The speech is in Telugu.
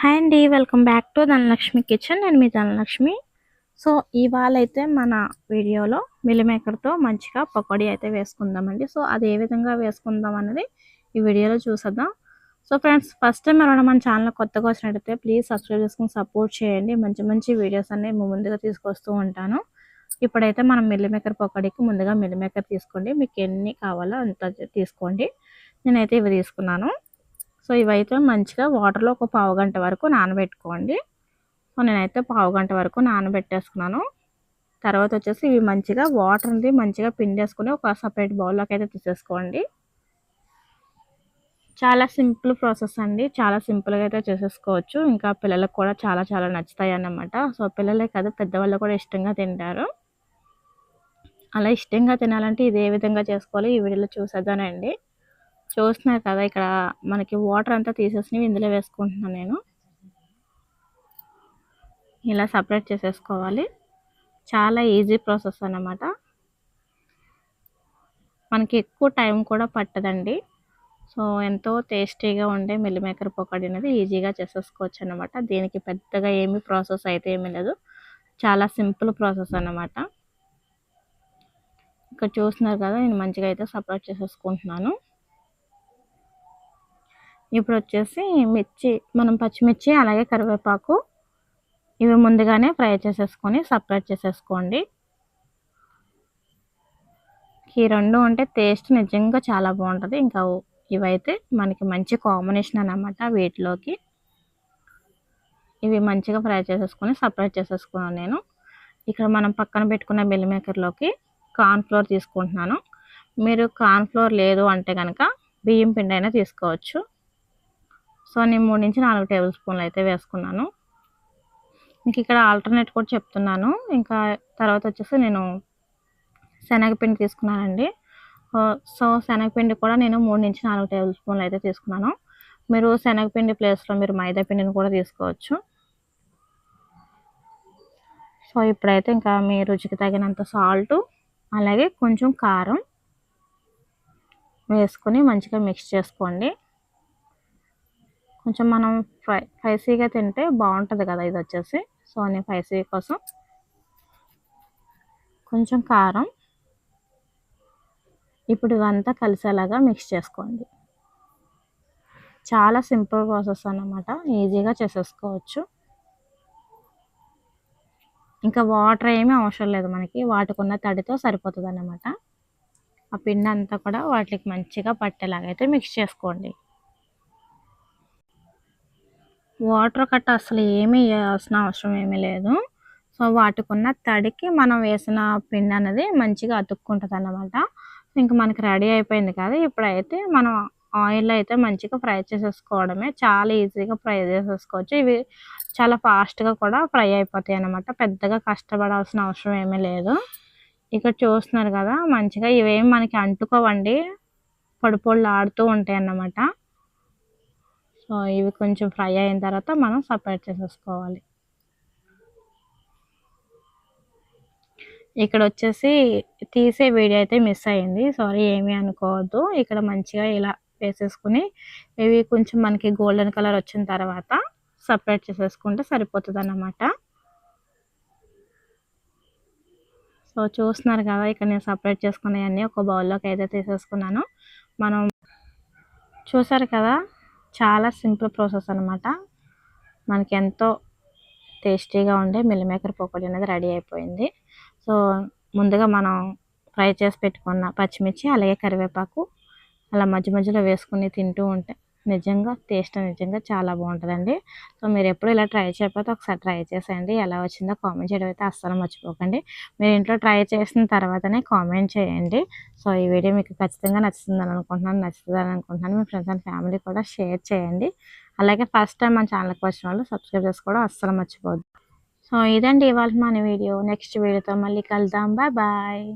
హాయ్ అండి welcome back to Dhanalakshmi kitchen నేను మీ ధనలక్ష్మి సో ఇవాళ అయితే మన వీడియోలో మిల్ మేకర్తో మంచిగా పకోడీ అయితే వేసుకుందామండి. సో అది ఏ విధంగా వేసుకుందాం అనేది ఈ వీడియోలో చూసేద్దాం. సో ఫ్రెండ్స్ ఫస్ట్ టైం ఎవరైనా మన ఛానల్ కొత్తగా వచ్చినట్టయితే ప్లీజ్ సబ్స్క్రైబ్ చేసుకుని సపోర్ట్ చేయండి. మంచి మంచి వీడియోస్ అన్ని ముందుగా తీసుకొస్తూ ఉంటాను. ఇప్పుడైతే మనం మిల్లిమేకర్ పకోడీకి ముందుగా మిల్ మేకర్ తీసుకోండి. మీకు ఎన్ని కావాలో అంత తీసుకోండి. నేనైతే ఇవి తీసుకున్నాను. సో ఇవైతే మంచిగా వాటర్లో ఒక పావు గంట వరకు నానబెట్టుకోండి. సో నేనైతే పావు గంట వరకు నానబెట్టేసుకున్నాను. తర్వాత వచ్చేసి ఇవి మంచిగా వాటర్ ఉంది మంచిగా పిండేసుకుని ఒక సపరేట్ బౌల్లోకి అయితే తీసేసుకోండి. చాలా సింపుల్ ప్రాసెస్ అండి. చాలా సింపుల్గా అయితే చేసేసుకోవచ్చు. ఇంకా పిల్లలకు కూడా చాలా చాలా నచ్చుతాయి అన్నమాట. సో పిల్లలే కాదు పెద్దవాళ్ళు కూడా ఇష్టంగా తింటారు. అలా ఇష్టంగా తినాలంటే ఇదే విధంగా చేసుకోవాలి. ఈ వీడియోలో చూసేదానండి చూస్తున్నారు కదా ఇక్కడ మనకి వాటర్ అంతా తీసేసి ఇందులో వేసుకుంటున్నాను నేను. ఇలా సపరేట్ చేసేసుకోవాలి. చాలా ఈజీ ప్రాసెస్ అన్నమాట. మనకి ఎక్కువ టైం కూడా పట్టదండి. సో ఎంతో టేస్టీగా ఉండే మిల్లి మేకర్ పకోడీ అనేది ఈజీగా చేసేసుకోవచ్చు అనమాట దీనికి పెద్దగా ఏమి ప్రాసెస్ అయితే ఏమీ లేదు. చాలా సింపుల్ ప్రాసెస్ అన్నమాట. ఇక్కడ చూస్తున్నారు కదా నేను మంచిగా అయితే సపరేట్ చేసేసుకుంటున్నాను. ఇప్పుడు వచ్చేసి మిర్చి మనం పచ్చిమిర్చి అలాగే కరివేపాకు ఇవి ముందుగానే ఫ్రై చేసేసుకొని సపరేట్ చేసేసుకోండి. ఈ రెండు ఉంటే టేస్ట్ నిజంగా చాలా బాగుంటుంది. ఇంకా ఇవైతే మనకి మంచి కాంబినేషన్ అనమాట వీటిలోకి. ఇవి మంచిగా ఫ్రై చేసేసుకొని సపరేట్ చేసేసుకున్నాను నేను. ఇక్కడ మనం పక్కన పెట్టుకున్న బెల్లి మేకర్లోకి కార్న్ఫ్లోర్ తీసుకుంటున్నాను. మీరు కార్న్ఫ్లోర్ లేదు అంటే కనుక బియ్యం పిండి అయినా తీసుకోవచ్చు. సో నేను మూడు నుంచి నాలుగు టేబుల్ స్పూన్లు అయితే వేసుకున్నాను. మీకు ఇక్కడ ఆల్టర్నేట్ కూడా చెప్తున్నాను. ఇంకా తర్వాత వచ్చేసి నేను శనగపిండి తీసుకున్నానండి. సో శనగపిండి కూడా నేను మూడు నుంచి నాలుగు టేబుల్ స్పూన్లు అయితే తీసుకున్నాను. మీరు శనగపిండి ప్లేస్లో మీరు మైదా పిండిని కూడా తీసుకోవచ్చు. సో ఇప్పుడైతే ఇంకా మీ రుచికి తగినంత సాల్ట్ అలాగే కొంచెం కారం వేసుకొని మంచిగా మిక్స్ చేసుకోండి. కొంచెం మనం ఫ్రై స్పైసీగా తింటే బాగుంటుంది కదా ఇది వచ్చేసి. సో నేను స్పైసీ కోసం కొంచెం కారం ఇప్పుడు ఇవంతా కలిసేలాగా మిక్స్ చేసుకోండి. చాలా సింపుల్ ప్రాసెస్ అన్నమాట. ఈజీగా చేసేసుకోవచ్చు. ఇంకా వాటర్ ఏమీ అవసరం లేదు మనకి. వాటికున్న తడితో సరిపోతుంది అన్నమాట ఆ పిండి అంతా కూడా వాటికి మంచిగా పట్టేలాగా అయితే మిక్స్ చేసుకోండి. వాటర్ కట్ట అసలు ఏమీ వేయాల్సిన అవసరం ఏమీ లేదు. సో వాటికి ఉన్న తడికి మనం వేసిన పిండి అనేది మంచిగా అతుక్కుంటుంది అన్నమాట ఇంకా మనకి రెడీ అయిపోయింది కదా ఇప్పుడైతే మనం ఆయిల్ అయితే మంచిగా ఫ్రై చేసేసుకోవడమే. చాలా ఈజీగా ఫ్రై చేసేసుకోవచ్చు. ఇవి చాలా ఫాస్ట్గా కూడా ఫ్రై అయిపోతాయి అన్నమాట. పెద్దగా కష్టపడాల్సిన అవసరం ఏమీ లేదు. ఇక్కడ చూస్తున్నారు కదా మంచిగా ఇవేమి మనకి అంటుకోవండి. పొడి పొడులు ఆడుతూ ఉంటాయి అన్నమాట. సో ఇవి కొంచెం ఫ్రై అయిన తర్వాత మనం సపరేట్ చేసేసుకోవాలి. ఇక్కడ వచ్చేసి తీసే వీడియో అయితే మిస్ అయింది. సారీ ఏమీ అనుకోవద్దు. ఇక్కడ మంచిగా ఇలా వేసేసుకుని ఇవి కొంచెం మనకి గోల్డెన్ కలర్ వచ్చిన తర్వాత సపరేట్ చేసేసుకుంటే సరిపోతుంది అన్నమాట సో చూస్తున్నారు కదా ఇక్కడ నేను సపరేట్ చేసుకునేవన్నీ ఒక బౌల్లోకి అయితే తీసేసుకున్నాను. మనం చూసారు కదా చాలా సింపుల్ ప్రాసెస్ అనమాట మనకి ఎంతో టేస్టీగా ఉండే మిల్లిమేకర్ మేకర్ పకోడీ అనేది రెడీ అయిపోయింది. సో ముందుగా మనం ఫ్రై చేసి పెట్టుకున్న పచ్చిమిర్చి అలాగే కరివేపాకు అలా మధ్య మధ్యలో వేసుకుని తింటూ ఉంటే నిజంగా టేస్ట్ నిజంగా చాలా బాగుంటుందండి. సో మీరు ఎప్పుడు ఇలా ట్రై చేయకపోతే ఒకసారి ట్రై చేసేయండి. ఎలా వచ్చిందో కామెంట్ చేయడం అయితే అస్సలు మర్చిపోకండి. మీరు ఇంట్లో ట్రై చేసిన తర్వాతనే కామెంట్ చేయండి. సో ఈ వీడియో మీకు ఖచ్చితంగా నచ్చుతుందని అనుకుంటున్నాను. నచ్చుతుందని అనుకుంటున్నాను. మీ ఫ్రెండ్స్ అండ్ ఫ్యామిలీ కూడా షేర్ చేయండి. అలాగే ఫస్ట్ టైం మన ఛానల్కి వచ్చిన వాళ్ళు సబ్స్క్రైబ్ చేసుకోవడం అస్సలు మర్చిపోద్దు సో ఇదండి ఇవాళ మన వీడియో. నెక్స్ట్ వీడియోతో మళ్ళీ కలుద్దాం. Bye bye.